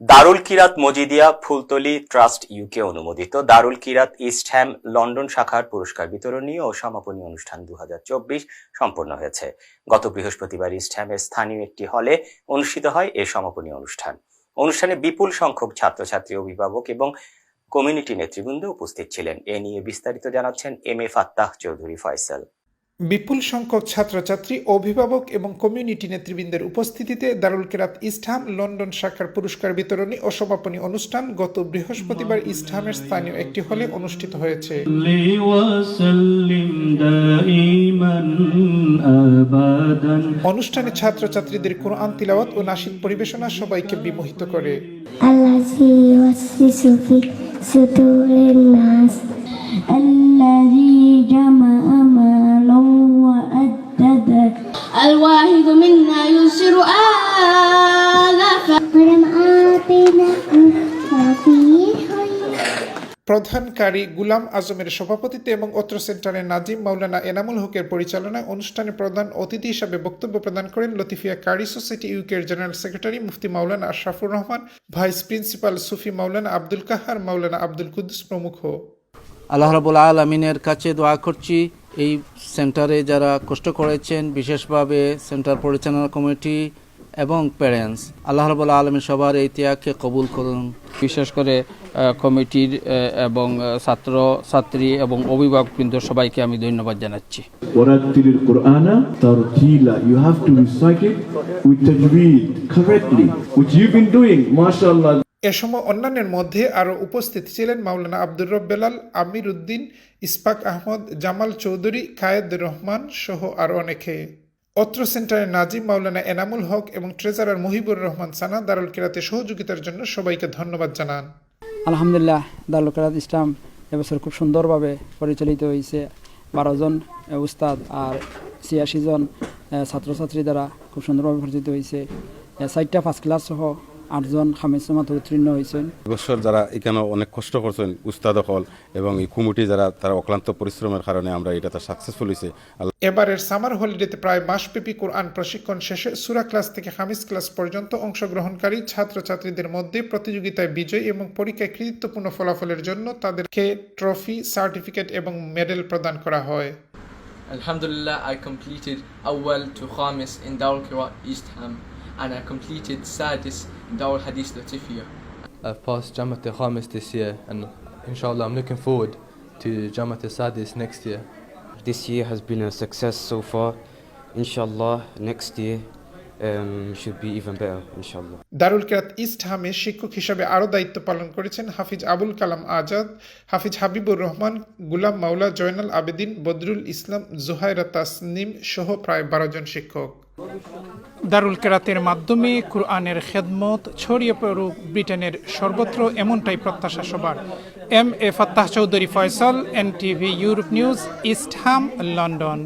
দারুল Qirat Majidia Fultali trust UK অনুমোদিত। দারুল কিরাত east হ্যাম London শাখার পুরস্কার বিতরণী ও সমাপনী অনুষ্ঠান দু সম্পন্ন হয়েছে। গত বৃহস্পতিবার ইস্ট হ্যামের স্থানীয় একটি হলে অনুষ্ঠিত হয় এই সমাপনী অনুষ্ঠান। অনুষ্ঠানে বিপুল সংখ্যক ছাত্রছাত্রী, অভিভাবক এবং কমিউনিটি নেতৃবৃন্দ উপস্থিত ছিলেন। এ নিয়ে বিস্তারিত জানাচ্ছেন এম এ ফাত্তাহ চৌধুরী ফয়সাল। বিপুল সংখ্যক ছাত্রছাত্রী অভিভাবক এবং কমিউনিটি নেতৃবৃন্দের উপস্থিতিতে দারুল কেরাত ইস্টহাম লন্ডন শাখার পুরস্কার বিতরণী ও সমাপনী অনুষ্ঠান গত বৃহস্পতিবার ইস্টহামের স্থানীয় একটি হলে অনুষ্ঠিত হয়েছে صل وسلم دائما ابدا অনুষ্ঠানে ছাত্রছাত্রীদের কোরআন তিলাওয়াত ও নাসিদ পরিবেশনা সবাইকে বিমোহিত করে الذي يوسوس في صدور الناس الذي جمع مالا وأدده الواحد منا يسر آلافا ولم آتيناه في خير প্রধান কারি গুলাম আজমের সভাপতিত্বে এবং অত্র সেন্টারের নাজিম মাওলানা এনামুল হকের পরিচালনায় অনুষ্ঠানে প্রধান অতিথি হিসাবে বক্তব্য প্রদান করেন লতিফিয়া কারি সোসাইটি ইউকের জেনারেল সেক্রেটারি মুফতি মাওলানা আশরাফুর রহমান ভাইস প্রিন্সিপাল সুফি মাওলানা আব্দুল কাহার মাওলানা আব্দুল কুদ্দুস প্রমুখ আল্লাহ রাবুল আলমিনের কাছে দোয়া করছি এই সেন্টারে যারা কষ্ট করেছেন বিশেষভাবে সেন্টার পরিচালনা কমিটি এবং প্যারেন্টস আল্লাহ রবাল আলমী সবার এই ত্যাগকে কবুল করুন। বিশেষ করে কমিটির এবং ছাত্র ছাত্রী এবং অভিভাবক বৃন্দ সবাইকে আমি ধন্যবাদ জানাচ্ছি। এ সময় অন্যান্যের মধ্যে আরও উপস্থিত ছিলেন মাওলানা আব্দুর রব্বেলাল আমির উদ্দিন ইসপাক আহমদ, জামাল চৌধুরী, খায়েদ রহমান সহ আরও অনেকে। অত্র সেন্টারের নাজিম, মাওলানা এনামুল হক এবং ট্রেজারার মহিবুর রহমান সানা দারুল কিরাতে সহযোগিতার জন্য সবাইকে ধন্যবাদ জানান। আলহামদুলিল্লাহ, দারুল কেরাত ইসলাম এবছর খুব সুন্দরভাবে পরিচালিত হয়েছে। বারো জন উস্তাদ আর ছিয়াশি জন ছাত্রছাত্রী দ্বারা খুব সুন্দরভাবে পরিচালিত হয়েছে। চারটা ফার্স্ট ক্লাস সহ আটজন খামিসমাত উত্তীর্ণ হয়েছেন এবছর যারা এখানে অনেক কষ্ট করছেন উস্তাদ হল এবং এই কমিটি যারা তারা অক্লান্ত পরিশ্রমের কারণে আমরা এটাতে সাকসেসফুল হয়েছে এবারের সামার হলিডেতে প্রায় মাসব্যাপী কোরআন প্রশিক্ষণ শেষে সুরা ক্লাস থেকে হামিস ক্লাস পর্যন্ত অংশগ্রহণকারী ছাত্রছাত্রীদের মধ্যে প্রতিযোগিতায় বিজয়ী এবং পরীক্ষায় কৃতিত্বপূর্ণ ফলাফলের জন্য তাদেরকে ট্রফি সার্টিফিকেট এবং মেডেল প্রদান করা হয়। Alhamdulillah, I completed Awal to Khamis in Qira East Ham, and I completed Sadis Darul Hadith Latifiyah. I've passed Jamaat Khamis this year, and inshallah, I'm looking forward to Jamaat Sadis next year. This year has been a success so far. Inshallah, next year um, should be even better, inshallah. Darul Qirat East হামে শিক্ষক হিসাবে আরও দায়িত্ব পালন করেছেন হাফিজ আবুল কালাম আজাদ হাফিজ হাবিবুর রহমান গুলাম মাওলা জয়নাল আবেদিন বদরুল ইসলাম জুহাইরা তাসনিম সহ প্রায় বারো জন শিক্ষক দারুল কেরাতের মাধ্যমে কুরআনের খেদমত ছড়িয়ে পড়ুক ব্রিটেনের সর্বত্র এমনটাই প্রত্যাশা সবার। M A Fattah Chowdhury Faisal N TV Europe news, East Ham, London.